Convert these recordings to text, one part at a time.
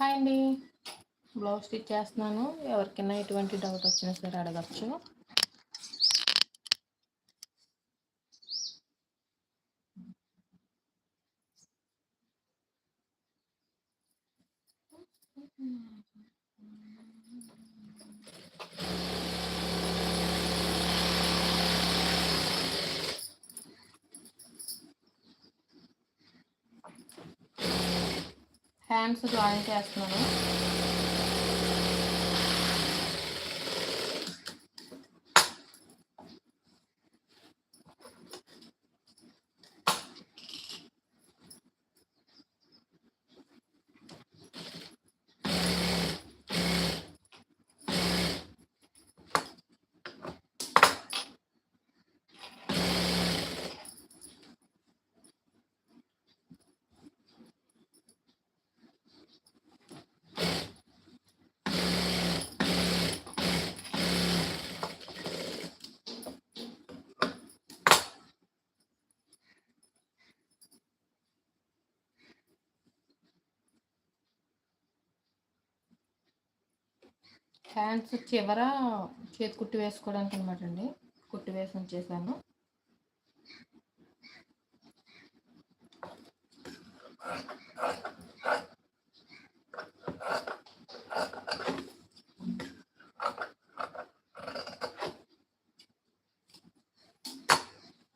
Hi అండి blouse stitch చేస్తున్నాను. ఎవరికైనా ఎటువంటి డౌట్ వచ్చినా సరే అడగచ్చు. హ్యాండ్స్ జాయిన్ చేస్తున్నాను. హ్యాండ్స్ చివర చేతి కుట్టి వేసుకోవడానికి అనమాట అండి. కుట్టి వేసి ఉంచేసాను.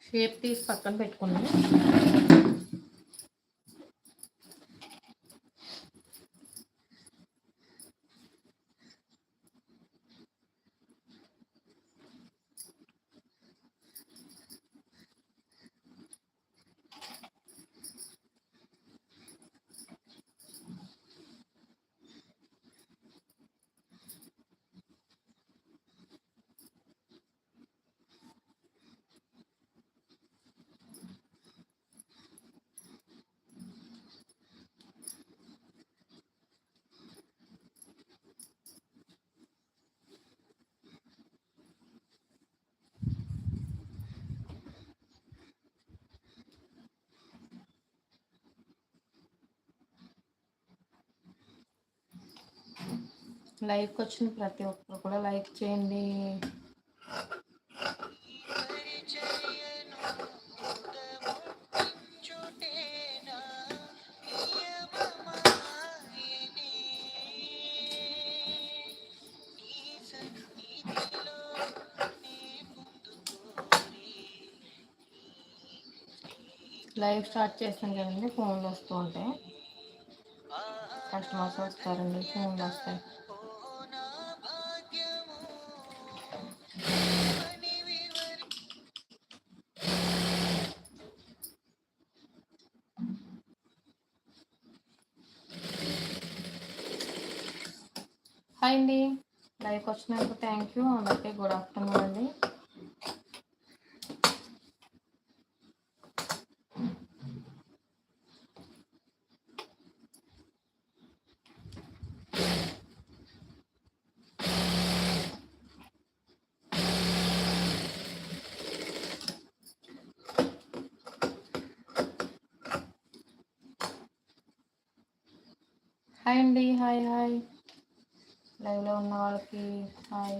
షేప్ తీసి పక్కన పెట్టుకున్నాను. లైక్ వచ్చిన ప్రతి ఒక్కరు కూడా లైక్ చేయండి. లైవ్ స్టార్ట్ చేస్తాం కదండి ఫోన్లు వస్తూ ఉంటాయి. కస్టమర్స్ వస్తారండి ఫోన్లు వస్తాయి. వచ్చినందుకు థ్యాంక్ యూ అందరికీ గుడ్ ఆఫ్టర్నూన్ అండి హాయ్ అండి హాయ్ హాయ్ లైవ్లో ఉన్న వాళ్ళకి హాయ్.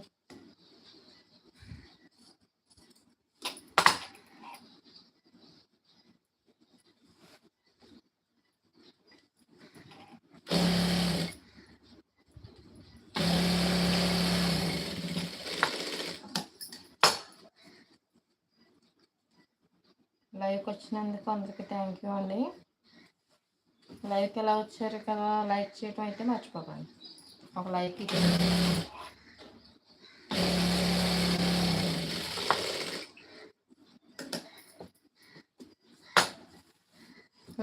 లైవ్కి వచ్చినందుకు అందరికీ థ్యాంక్ యూ అండి. లైక్ ఎలా వచ్చారు కదా లైక్ చేయటం అయితే మర్చిపోకండి. ఒక లైక్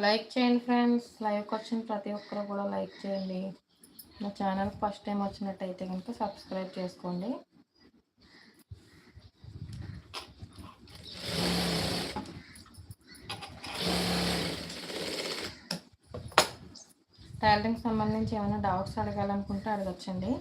లైక్ చేయండి ఫ్రెండ్స్. లైవ్కి వచ్చిన ప్రతి ఒక్కరు కూడా లైక్ చేయండి. నా ఛానల్ ఫస్ట్ టైం వచ్చినట్టయితే కనుక సబ్స్క్రైబ్ చేసుకోండి. టైలరింగ్ సంబంధించి ఏమైనా డౌట్స్ అడగాలనుకుంటే అడగచ్చండి.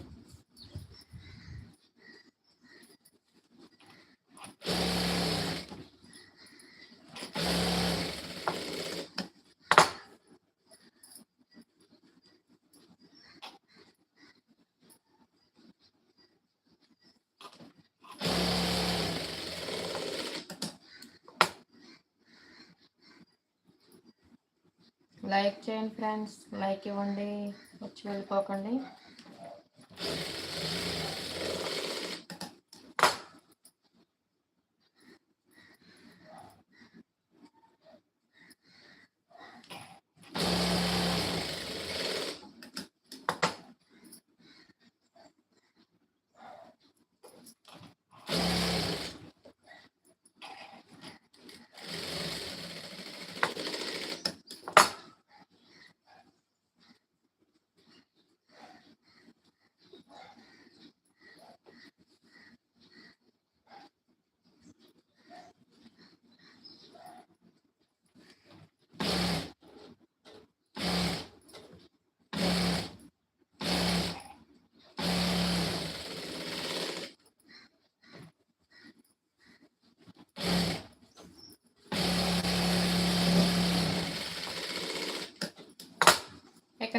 లైక్ చేయండి ఫ్రెండ్స్. లైక్ ఇవ్వండి. వచ్చి వెళ్ళిపోకండి.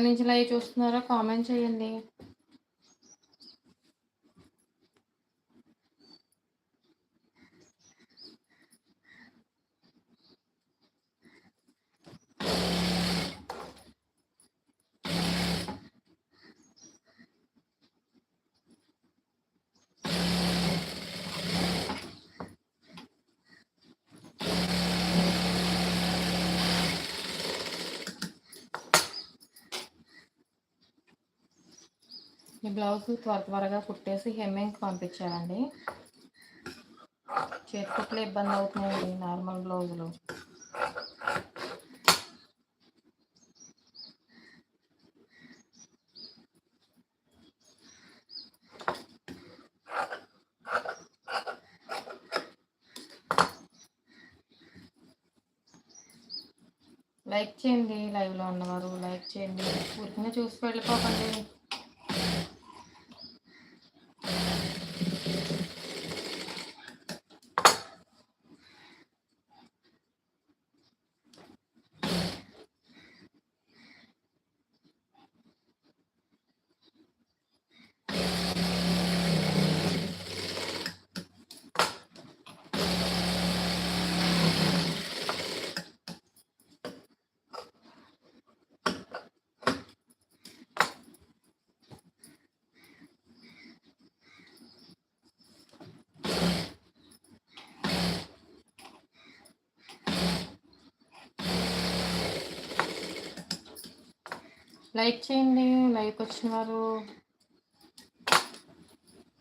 ఎక్కడి నుంచి లైవ్ చూస్తున్నారో కామెంట్ చేయండి. బ్లౌజ్ త్వర త్వరగా కుట్టేసి హెమ్మింగ్కి పంపించాలండి చేతికుట్లే ఇబ్బంది అవుతున్నాయండి నార్మల్ బ్లౌజులు. లైక్ చేయండి లైవ్లో ఉన్నవారు లైక్ చేయండి. ఊరికనే చూసి వెళ్ళిపోకండి. లైక్ చేయండి. లైక్ వచ్చిన వారు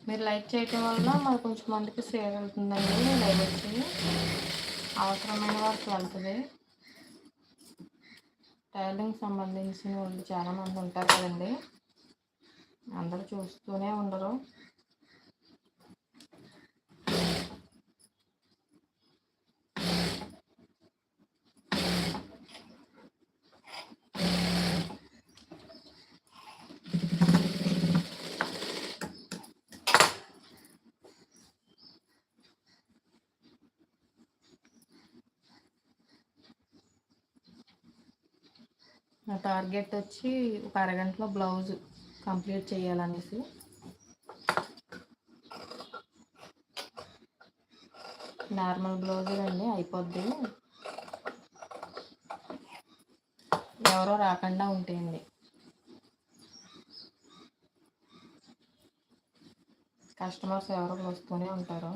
మీరు లైక్ చేయటం వల్ల మాకు కొంచెం మందికి సేవ్ అవుతుందండి. లైక్ వచ్చి అవసరమైన వారికి వెళ్తుంది. టైలింగ్ సంబంధించిన వాళ్ళు చాలామంది ఉంటారు కదండి. అందరూ చూస్తూనే ఉండరు. నా టార్గెట్ వచ్చి ఒక అరగంటలో బ్లౌజ్ కంప్లీట్ చేయాలనేసి. నార్మల్ బ్లౌజ్ అండి అయిపోద్ది. ఎవరో రాకుండా ఉంటాయండి. కస్టమర్స్ ఎవరో వస్తూనే ఉంటారు.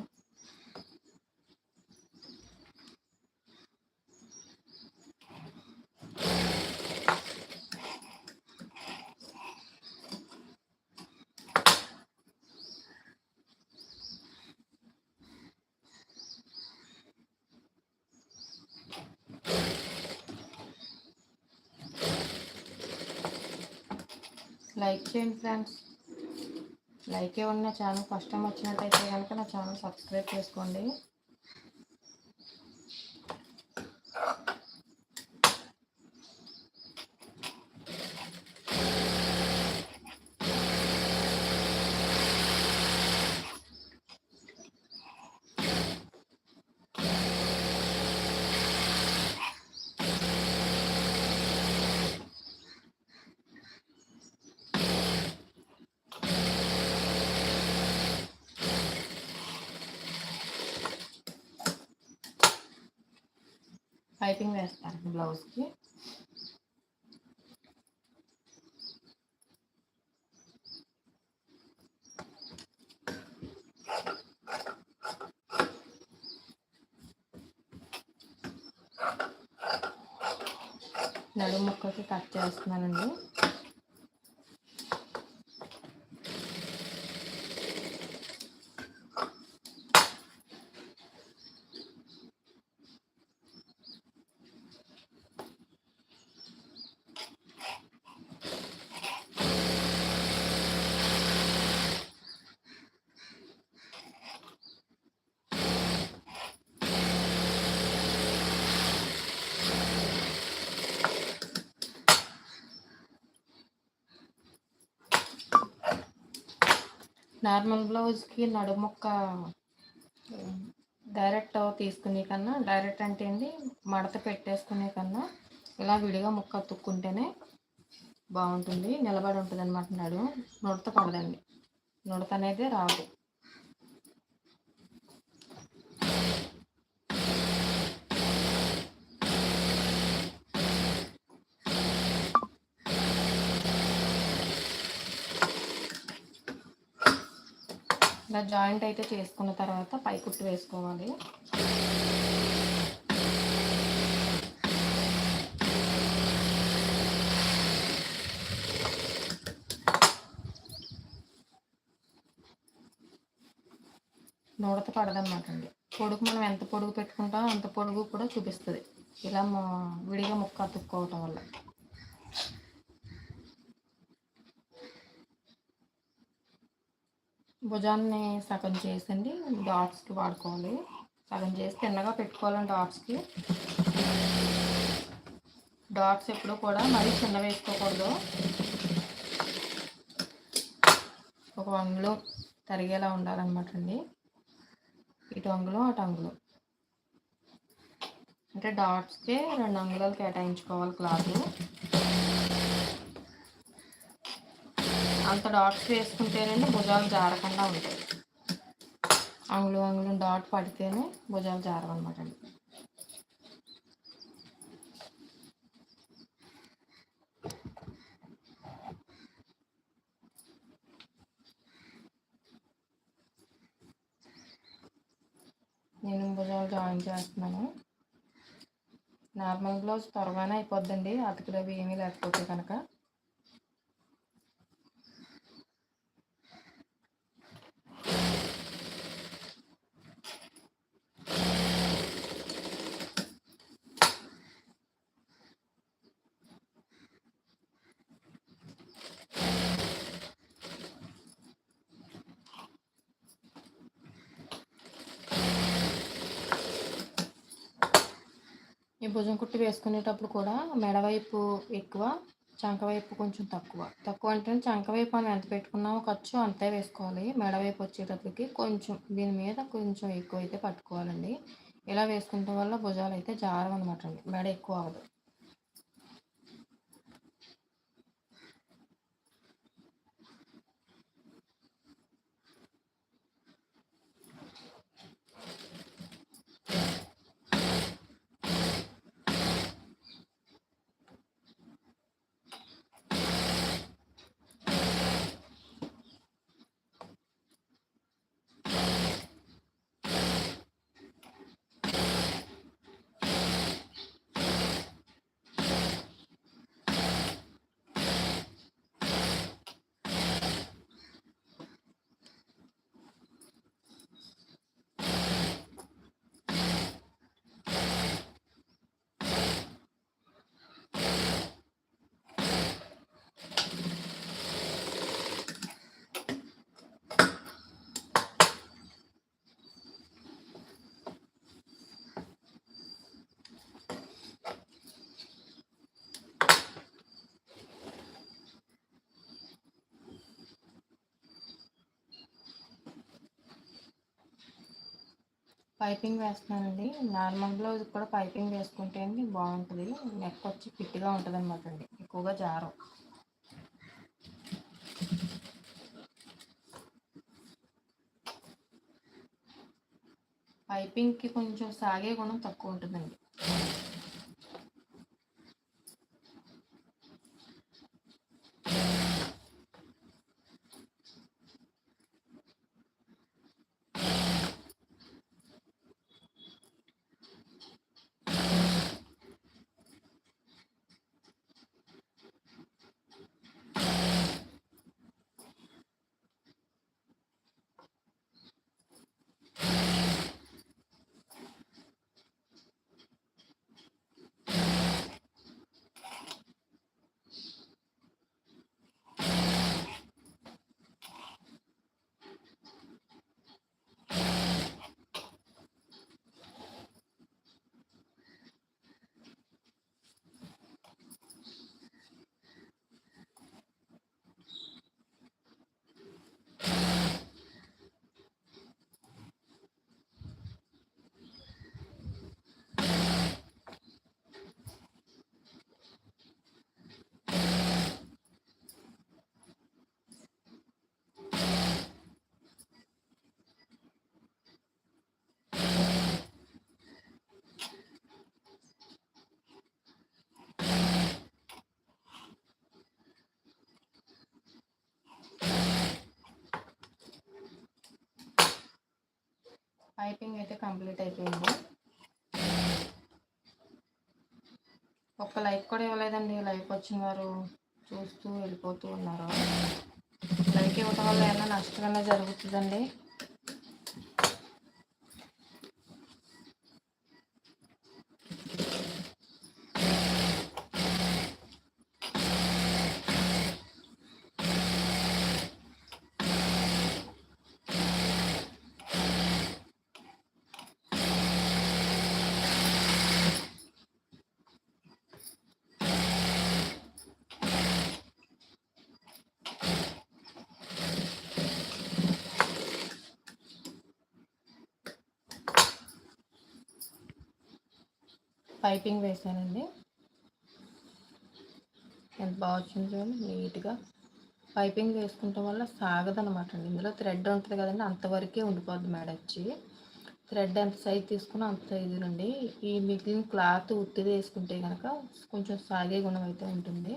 లైక్ చేయండి ఫ్రెండ్స్. లైక్ ఏ ఉన్న ఛానల్ ఫస్ట్ టైం వచ్చినట్టయితే కనుక నా ఛానల్ సబ్స్క్రైబ్ చేసుకోండి. బ్లౌజ్కి. నడుముక్కకి కట్ చేస్తున్నానండి. నార్మల్ బ్లౌజ్కి నడుముక్క డైరెక్ట్ తీసుకునే కన్నా డైరెక్ట్ అంటే ఏంటి మడత పెట్టేసుకునే కన్నా ఇలా విడిగా ముక్క తుక్కుంటేనే బాగుంటుంది నిలబడి ఉంటుంది అనమాట నడుము. నుడత పడదండి. నుడత అనేది రాదు. ఇలా జాయింట్ అయితే చేసుకున్న తర్వాత పై కుట్టు వేసుకోవాలి. నూడత పడదన్నమాట అండి. పొడుగు మనం ఎంత పొడుగు పెట్టుకుంటామో అంత పొడుగు కూడా చూపిస్తుంది. ఇలా విడిగా ముక్క అతుక్కోవటం వల్ల. భుజాన్ని సగం చేసండి డాట్స్కి వాడుకోవాలి. సగం చేసి తిన్నగా పెట్టుకోవాలండి డాట్స్కి. డాట్స్ ఎప్పుడు కూడా మరీ చిన్న వేసుకోకూడదు. ఒక వంగులు తరిగేలా ఉండాలన్నమాట అండి. ఇటు అంగులు అటు అంగులు. అంటే డాట్స్కి రెండు అంగుళాలు కేటాయించుకోవాలి క్లాత్. అంత డాట్స్ వేసుకుంటేనే భుజాలు జారకుండా ఉంటాయి. అంగుళం అంగుళం డాట్ పడితేనే భుజాలు జారవన్నమాట అండి. నేను భుజాలు జాయిన్ చేస్తున్నాను. నార్మల్ బ్లౌజ్ త్వరగానే అయిపోద్దండి. అతుకులు అవి ఏమీ లేకపోతే కనుక. భుజం కుట్టి వేసుకునేటప్పుడు కూడా మెడవైపు ఎక్కువ చంక వైపు కొంచెం తక్కువ. తక్కువ అంటే చంక వైపు మనం ఎంత పెట్టుకున్నామో ఖర్చు అంతే వేసుకోవాలి. మెడవైపు వచ్చేటప్పటికి కొంచెం దీని మీద కొంచెం ఎక్కువ అయితే పట్టుకోవాలండి. ఇలా వేసుకుంటే వల్ల భుజాలు అయితే జారం అనమాట అండి. మెడ ఎక్కువ అవ్వదు. పైపింగ్ వేస్తున్నానండి. నార్మల్ బ్లౌజ్ కూడా పైపింగ్ వేసుకుంటే అండి బాగుంటుంది. నెక్ వచ్చి ఫిట్గా ఉంటుంది అనమాట అండి. ఎక్కువగా జారం పైపింగ్కి కొంచెం సాగే గుణం తక్కువ ఉంటుందండి. పైపింగ్ అయితే కంప్లీట్ అయిపోయింది. ఒక్క లైక్ కూడా ఇవ్వలేదండి. లైక్ వచ్చిన వారు చూస్తూ వెళ్ళిపోతూ ఉన్నారు. లైక్ ఇవ్వటం వల్ల ఏమైనా నష్టమైనా జరుగుతుందండి? పైపింగ్ వేసానండి. ఎంత బాగా వచ్చింది చూడండి నీట్గా. పైపింగ్ వేసుకుంటాం వల్ల సాగదనమాట అండి. ఇందులో థ్రెడ్ ఉంటుంది కదండి అంతవరకే ఉండిపోద్ది మేడ వచ్చి. థ్రెడ్ ఎంత సైజ్ తీసుకున్నా అంత సైజు నుండి. ఈ మిగిలిన క్లాత్ ఉత్తిది వేసుకుంటే కనుక కొంచెం సాగే గుణం అయితే ఉంటుంది.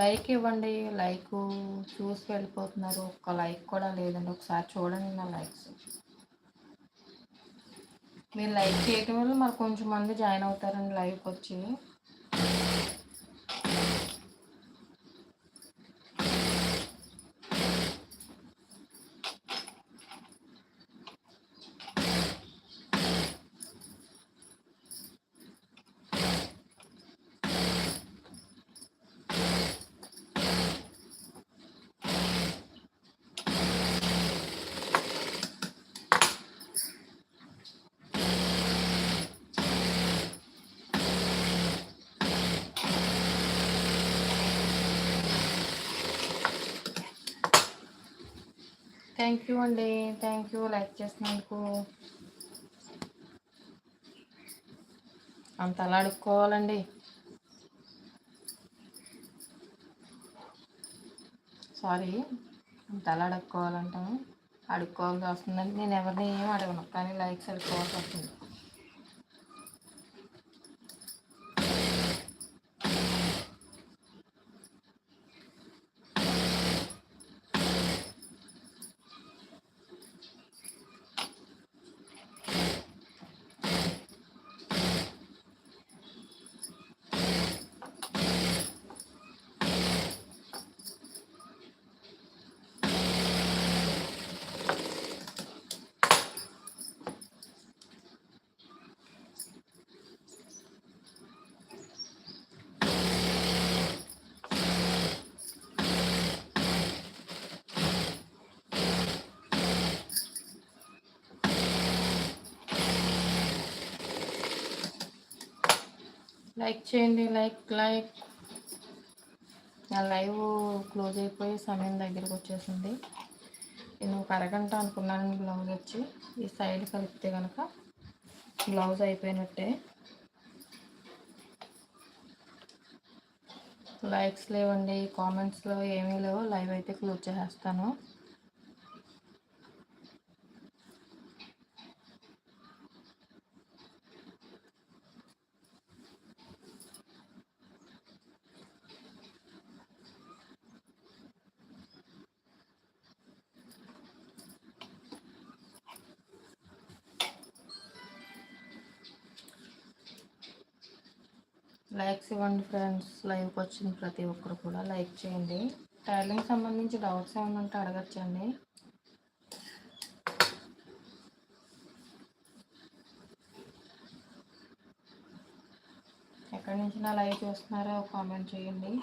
లైక్ ఇవ్వండి లైక్ చూసి వెళ్ళిపోతున్నారు. ఒక్క లైక్ కూడా లేదండి. ఒకసారి చూడండి నా లైక్స్. మీరు లైక్ చేయటం వల్ల మరి కొంచెం మంది జాయిన్ అవుతారండి లైవ్కి వచ్చి. థ్యాంక్ యూ అండి. థ్యాంక్ యూ లైక్ చేసినందుకు. అంత అలా అడుక్కోవాలండి. సారీ అంత అలా అడుక్కోవాలంటాము అడుక్కోవాల్సి వస్తుందండి. నేను ఎవరిని ఏం అడగను కానీ లైక్స్ అడుక్కోవాల్సి వస్తుంది. లైక్ చేయండి లైక్ లైక్. నా లైవ్ క్లోజ్ అయిపోయి సమయం దగ్గరకు వచ్చేసింది. నేను ఒక అరగంట అనుకున్నాను బ్లౌజ్ వచ్చి. ఈ సైడ్ కలిపితే కనుక బ్లౌజ్ అయిపోయినట్టే. లైక్స్ లేవండి కామెంట్స్లో ఏమీ లేవు. లైవ్ అయితే క్లోజ్ చేసేస్తాను. లైక్స్ ఇవ్వండి ఫ్రెండ్స్. లైవ్కి వచ్చిన ప్రతి ఒక్కరు కూడా లైక్ చేయండి. టైలింగ్ సంబంధించి డౌట్స్ ఏమైనా ఉంటే అడగచ్చండి. ఎక్కడి నుంచి నా లైవ్ చూస్తున్నారో కామెంట్ చేయండి.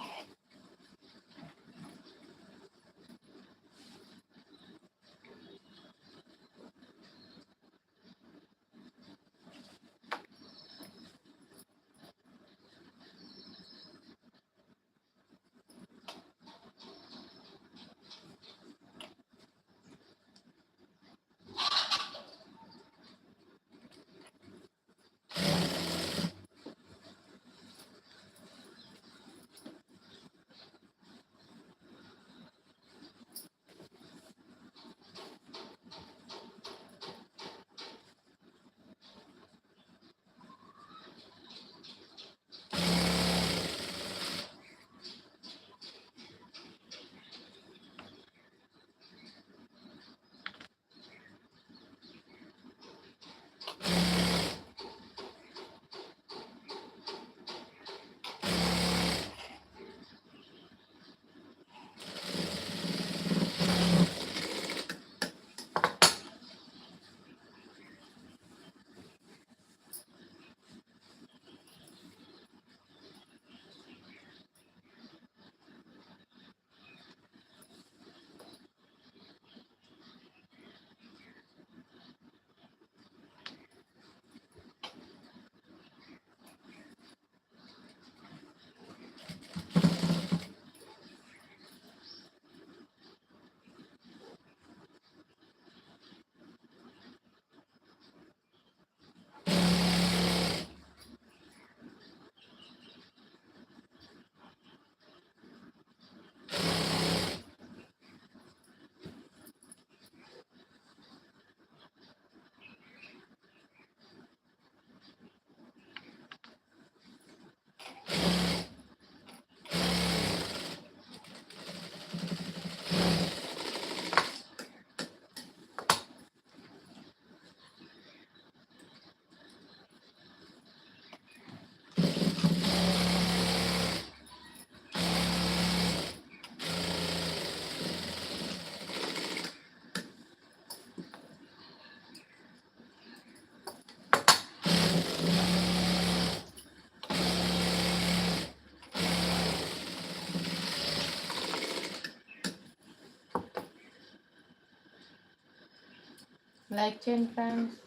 లైక్ చేయండి ఫ్రెండ్స్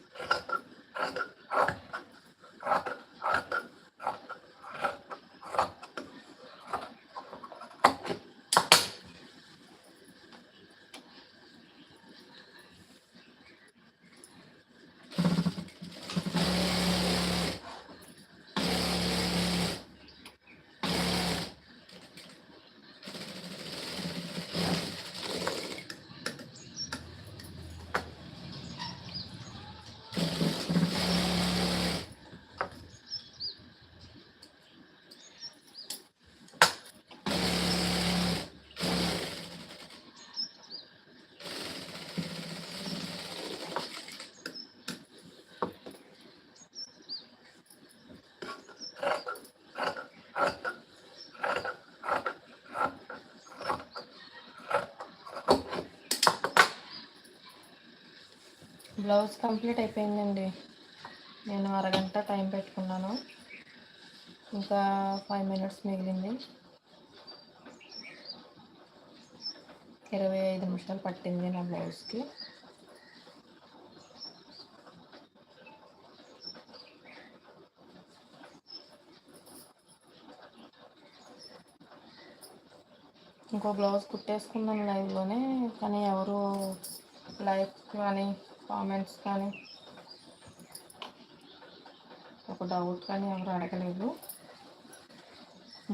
బ్లౌజ్ కంప్లీట్ అయిపోయిందండి. నేను అరగంట టైం పెట్టుకున్నాను. ఇంకా ఫైవ్ మినిట్స్ మిగిలింది. ఇరవై ఐదు నిమిషాలు పట్టింది నా బ్లౌజ్కి. ఇంకో బ్లౌజ్ కుట్టేసుకున్నాను లైవ్లోనే కానీ ఎవరు లైఫ్ కానీ కామెంట్స్ కానీ ఒక డౌట్ కానీ ఎవరు అడగలేదు.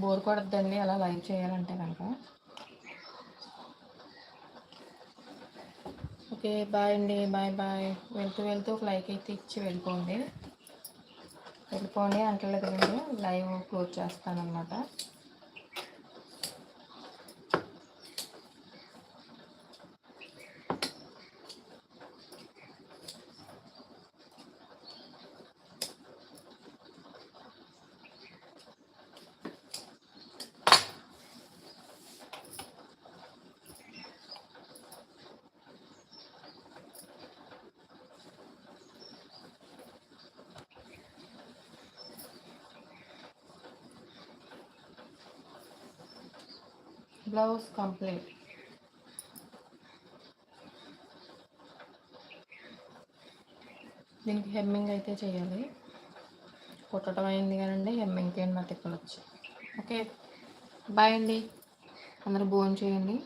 బోర్ కొడద్దండి అలా లైవ్ చేయాలంటే కనుక. ఓకే బాయ్ అండి బాయ్ బాయ్. వెళ్తూ వెళ్తూ ఒక లైక్ అయితే ఇచ్చి వెళ్ళిపోండి. వెళ్ళిపోండి అంటలేదు లైవ్ క్లోజ్ చేస్తానమాట బ్లౌజ్ కంప్లీట్. దీనికి హెమ్మింగ్ అయితే చేయాలి. కుట్టడం అయింది కానండి హెమ్మింగ్కి ఏమన్నా తిప్పలొచ్చు ఓకే బాయ్ అండి. అందరూ భోజనం చేయండి.